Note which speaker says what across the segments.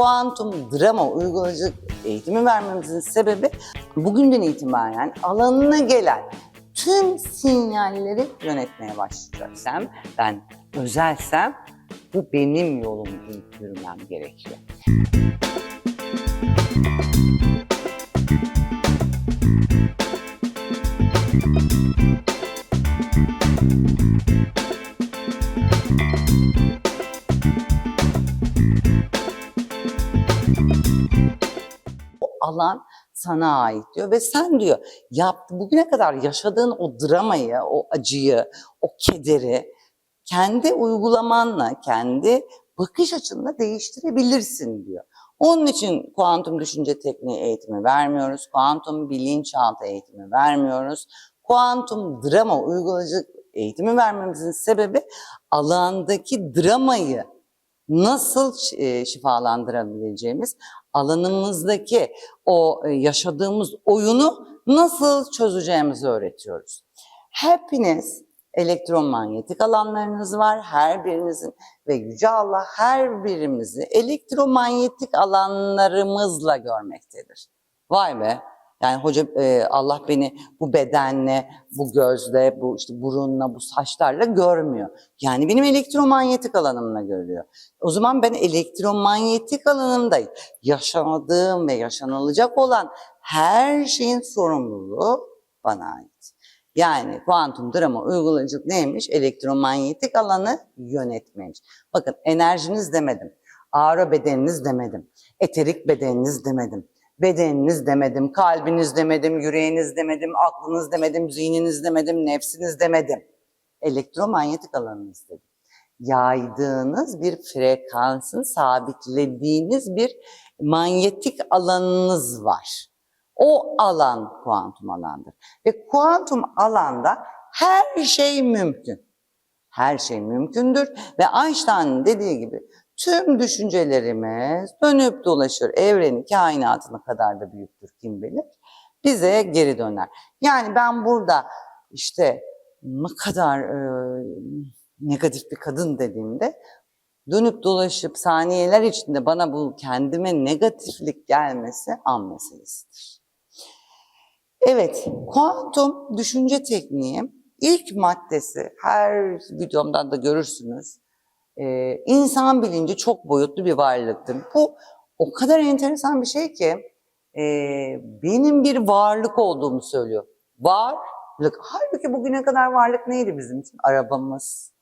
Speaker 1: kuantum drama uygulayıcı eğitimi vermemizin sebebi bugünden itibaren alanına gelen tüm sinyalleri yönetmeye başlayacaksam, ben özelsem bu benim yolum deyip yürümem gerekiyor. Alan sana ait diyor ve sen diyor yaptı bugüne kadar yaşadığın o dramayı, o acıyı, o kederi kendi uygulamanla, kendi bakış açınla değiştirebilirsin diyor. Onun için kuantum düşünce tekniği eğitimi vermiyoruz, kuantum bilinçaltı eğitimi vermiyoruz. Kuantum drama uygulayıcı eğitimi vermemizin sebebi alandaki dramayı nasıl şifalandırabileceğimiz, alanımızdaki o e, yaşadığımız oyunu nasıl çözeceğimizi öğretiyoruz. Hepiniz elektromanyetik alanlarınız var her birinizin ve Yüce Allah her birimizi elektromanyetik alanlarımızla görmektedir. Vay be! Yani hoca e, Allah beni bu bedenle, bu gözle, bu işte burunla, bu saçlarla görmüyor. Yani benim elektromanyetik alanımla görüyor. O zaman ben elektromanyetik alanımdayım. Yaşadığım ve yaşanılacak olan her şeyin sorumluluğu bana ait. Yani kuantum drama uygulayıcılık neymiş? Elektromanyetik alanı yönetmeymiş. Bakın enerjiniz demedim, aura bedeniniz demedim, eterik bedeniniz demedim, bedeniniz demedim, kalbiniz demedim, yüreğiniz demedim, aklınız demedim, zihniniz demedim, nefsiniz demedim. Elektromanyetik alanınız dedim. Yaydığınız bir frekansın sabitlediğiniz bir manyetik alanınız var. O alan kuantum alandır. Ve kuantum alanda her şey mümkün. Her şey mümkündür ve Einstein'ın dediği gibi tüm düşüncelerimiz dönüp dolaşır. Evreni, kainatına kadar da büyüktür kim bilir. Bize geri döner. Yani ben burada işte ne kadar e, negatif bir kadın dediğimde dönüp dolaşıp saniyeler içinde bana bu kendime negatiflik gelmesi an meselesidir. Evet, kuantum düşünce tekniği ilk maddesi her videomdan da görürsünüz. Ee, insan bilinci çok boyutlu bir varlıktır. Bu o kadar enteresan bir şey ki e, benim bir varlık olduğumu söylüyor. Varlık. Halbuki bugüne kadar varlık neydi bizim için? Arabamız,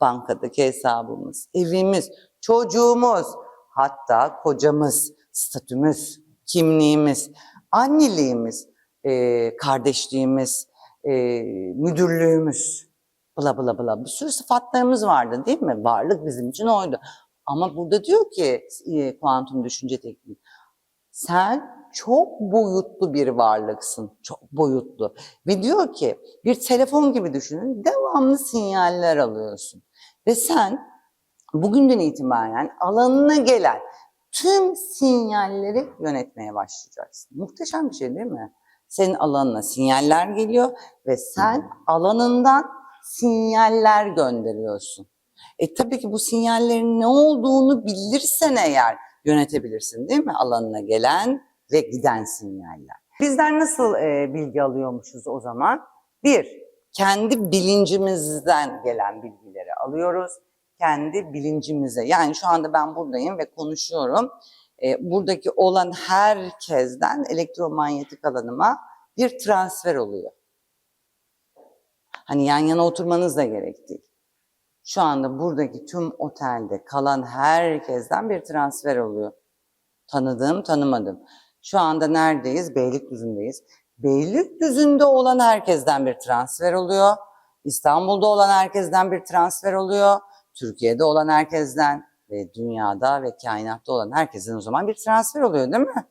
Speaker 1: bankadaki hesabımız, evimiz, çocuğumuz, hatta kocamız, statümüz, kimliğimiz, anneliğimiz, e, kardeşliğimiz, e, müdürlüğümüz, bla bla bla bir sürü sıfatlarımız vardı değil mi? Varlık bizim için oydu. Ama burada diyor ki e, kuantum düşünce tekniği, sen çok boyutlu bir varlıksın, çok boyutlu. Ve diyor ki bir telefon gibi düşünün, devamlı sinyaller alıyorsun. Ve sen bugünden itibaren alanına gelen tüm sinyalleri yönetmeye başlayacaksın. Muhteşem bir şey değil mi? Senin alanına sinyaller geliyor ve sen alanından sinyaller gönderiyorsun. E tabii ki bu sinyallerin ne olduğunu bilirsen eğer yönetebilirsin değil mi? Alanına gelen ve giden sinyaller. Bizler nasıl e, bilgi alıyormuşuz o zaman? Bir, kendi bilincimizden gelen bilgileri alıyoruz. Kendi bilincimize. Yani şu anda ben buradayım ve konuşuyorum. E, buradaki olan herkesten elektromanyetik alanıma bir transfer oluyor. Hani yan yana oturmanız da gerek değil. Şu anda buradaki tüm otelde kalan herkesten bir transfer oluyor. Tanıdığım, tanımadım. Şu anda neredeyiz? Beylikdüzü'ndeyiz. Beylikdüzü'nde olan herkesten bir transfer oluyor. İstanbul'da olan herkesten bir transfer oluyor. Türkiye'de olan herkesten ve dünyada ve kainatta olan herkesten o zaman bir transfer oluyor değil mi?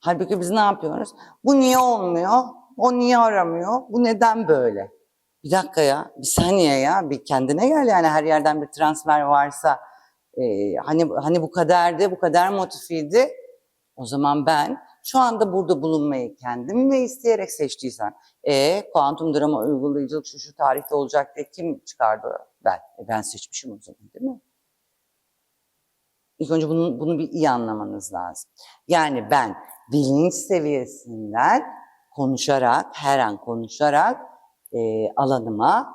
Speaker 1: Halbuki biz ne yapıyoruz? Bu niye olmuyor? O niye aramıyor? Bu neden böyle? Bir dakika ya, bir saniye ya, bir kendine gel yani her yerden bir transfer varsa e, hani hani bu kadardı, bu kadar motifiydi. O zaman ben şu anda burada bulunmayı kendim ve isteyerek seçtiysem, e kuantum drama uygulayıcılık şu şu tarihte olacak diye kim çıkardı? Ben. E, ben seçmişim o zaman değil mi? İlk önce bunu, bunu bir iyi anlamanız lazım. Yani ben bilinç seviyesinden konuşarak, her an konuşarak e, alanıma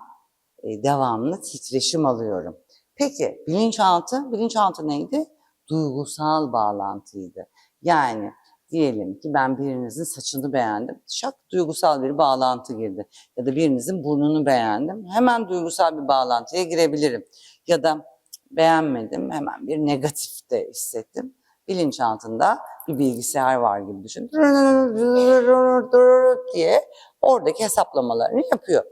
Speaker 1: e, devamlı titreşim alıyorum. Peki bilinçaltı, bilinçaltı neydi? Duygusal bağlantıydı. Yani diyelim ki ben birinizin saçını beğendim. Şak duygusal bir bağlantı girdi. Ya da birinizin burnunu beğendim. Hemen duygusal bir bağlantıya girebilirim. Ya da beğenmedim hemen bir negatif de hissettim. Bilinçaltında bir bilgisayar var gibi düşün. diye oradaki hesaplamalarını yapıyor.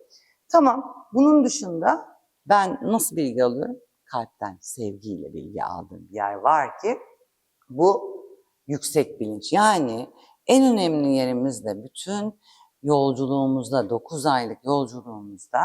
Speaker 1: Tamam bunun dışında ben nasıl bilgi alıyorum? Kalpten sevgiyle bilgi aldığım bir yer var ki bu yüksek bilinç. Yani en önemli yerimizde bütün yolculuğumuzda, 9 aylık yolculuğumuzda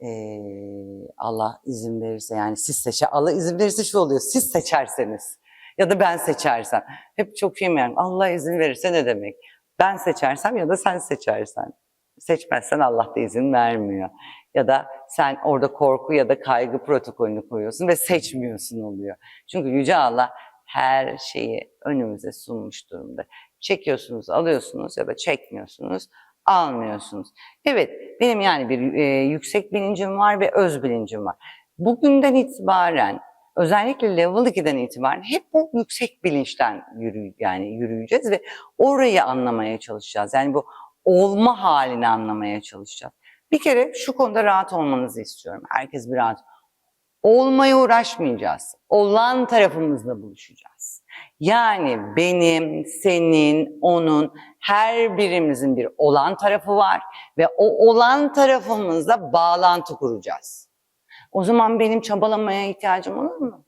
Speaker 1: eee, Allah izin verirse yani siz seçer, Allah izin verirse şu oluyor, siz seçerseniz ya da ben seçersem. Hep çok şey yani Allah izin verirse ne demek? Ben seçersem ya da sen seçersen. Seçmezsen Allah da izin vermiyor. Ya da sen orada korku ya da kaygı protokolünü koyuyorsun ve seçmiyorsun oluyor. Çünkü Yüce Allah her şeyi önümüze sunmuş durumda. Çekiyorsunuz, alıyorsunuz ya da çekmiyorsunuz, almıyorsunuz. Evet, benim yani bir e, yüksek bilincim var ve öz bilincim var. Bugünden itibaren, özellikle level 2'den itibaren hep bu yüksek bilinçten yürü, yani yürüyeceğiz ve orayı anlamaya çalışacağız. Yani bu olma halini anlamaya çalışacağız. Bir kere şu konuda rahat olmanızı istiyorum. Herkes bir rahat. Olmaya uğraşmayacağız. Olan tarafımızla buluşacağız. Yani benim, senin, onun, her birimizin bir olan tarafı var ve o olan tarafımızla bağlantı kuracağız. O zaman benim çabalamaya ihtiyacım olur mu?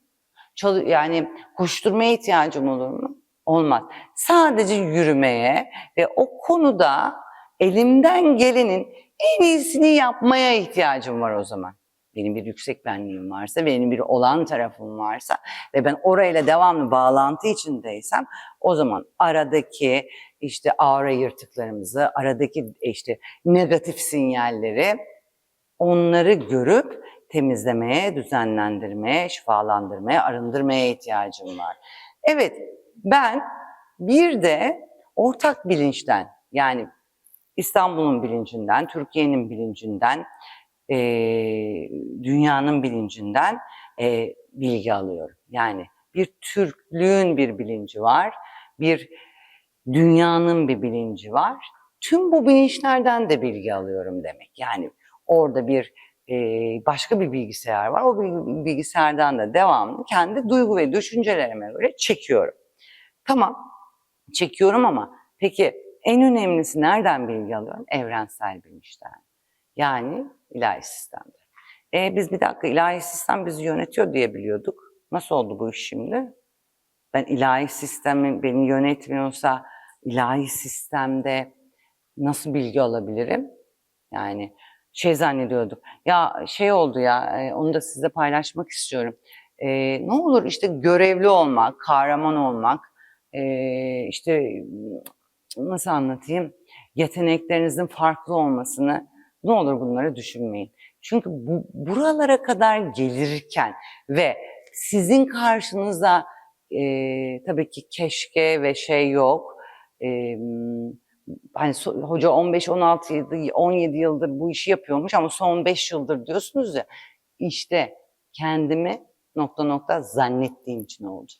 Speaker 1: Çal- yani koşturmaya ihtiyacım olur mu? Olmaz. Sadece yürümeye ve o konuda elimden gelenin en iyisini yapmaya ihtiyacım var o zaman. Benim bir yüksek benliğim varsa, benim bir olan tarafım varsa ve ben orayla devamlı bağlantı içindeysem o zaman aradaki işte aura yırtıklarımızı, aradaki işte negatif sinyalleri onları görüp temizlemeye, düzenlendirmeye, şifalandırmaya, arındırmaya ihtiyacım var. Evet, ben bir de ortak bilinçten yani İstanbul'un bilincinden, Türkiye'nin bilincinden, eee, dünyanın bilincinden eee, bilgi alıyorum. Yani bir Türklüğün bir bilinci var, bir dünyanın bir bilinci var. Tüm bu bilinçlerden de bilgi alıyorum demek. Yani orada bir başka bir bilgisayar var. O bil- bilgisayardan da devamlı kendi duygu ve düşüncelerime göre çekiyorum. Tamam, çekiyorum ama peki en önemlisi nereden bilgi alıyorum? Evrensel bilinçten. Yani ilahi sistemde. E, biz bir dakika ilahi sistem bizi yönetiyor diye biliyorduk. Nasıl oldu bu iş şimdi? Ben ilahi sistemin beni yönetmiyorsa ilahi sistemde nasıl bilgi alabilirim? Yani şey zannediyorduk. Ya şey oldu ya e, onu da size paylaşmak istiyorum. E, ne olur işte görevli olmak, kahraman olmak, e, işte nasıl anlatayım? Yeteneklerinizin farklı olmasını ne olur bunları düşünmeyin. Çünkü bu, buralara kadar gelirken ve sizin karşınıza e, tabii ki keşke ve şey yok. E, hani hoca 15-16 yıldır, 17 yıldır bu işi yapıyormuş ama son 5 yıldır diyorsunuz ya. İşte kendimi nokta nokta zannettiğim için oldu.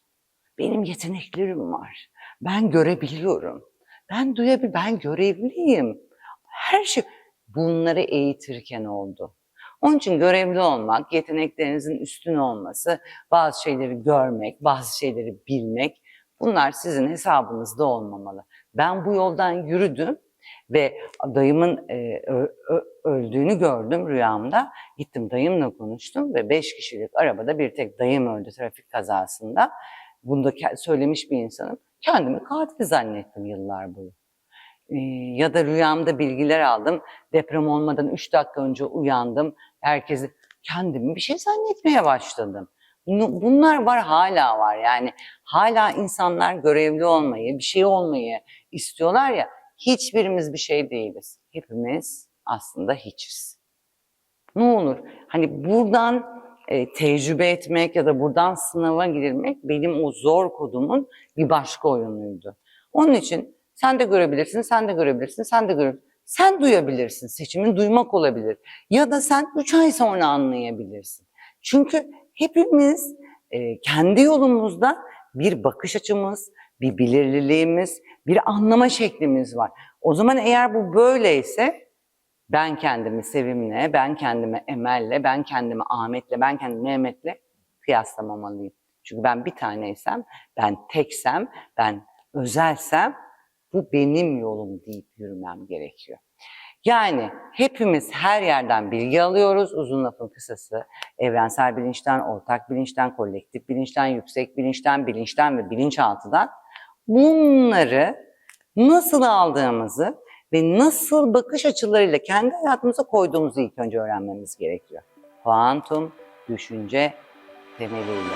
Speaker 1: Benim yeteneklerim var. Ben görebiliyorum. Ben duyabiliyorum. Ben görevliyim. Her şey bunları eğitirken oldu. Onun için görevli olmak, yeteneklerinizin üstün olması, bazı şeyleri görmek, bazı şeyleri bilmek bunlar sizin hesabınızda olmamalı. Ben bu yoldan yürüdüm ve dayımın e, öldüğünü gördüm rüyamda. Gittim dayımla konuştum ve beş kişilik arabada bir tek dayım öldü trafik kazasında. Bunu da söylemiş bir insanım. Kendimi katil zannettim yıllar boyu. Ee, ya da rüyamda bilgiler aldım. Deprem olmadan 3 dakika önce uyandım. Herkesi kendimi bir şey zannetmeye başladım. Bunlar var hala var yani hala insanlar görevli olmayı, bir şey olmayı istiyorlar ya hiçbirimiz bir şey değiliz. Hepimiz aslında hiçiz. Ne olur hani buradan e, tecrübe etmek ya da buradan sınava girilmek benim o zor kodumun bir başka oyunuydu. Onun için sen de görebilirsin, sen de görebilirsin, sen de görebilirsin. Sen duyabilirsin, seçimin duymak olabilir. Ya da sen üç ay sonra anlayabilirsin. Çünkü hepimiz e, kendi yolumuzda bir bakış açımız, bir belirliliğimiz, bir anlama şeklimiz var. O zaman eğer bu böyleyse ben kendimi Sevim'le, ben kendimi Emel'le, ben kendimi Ahmet'le, ben kendimi Mehmet'le kıyaslamamalıyım. Çünkü ben bir taneysem, ben teksem, ben özelsem bu benim yolum deyip yürümem gerekiyor. Yani hepimiz her yerden bilgi alıyoruz. Uzun lafın kısası evrensel bilinçten, ortak bilinçten, kolektif bilinçten, yüksek bilinçten, bilinçten ve bilinçaltıdan bunları nasıl aldığımızı ve nasıl bakış açılarıyla kendi hayatımıza koyduğumuzu ilk önce öğrenmemiz gerekiyor. Kuantum düşünce temeliyle.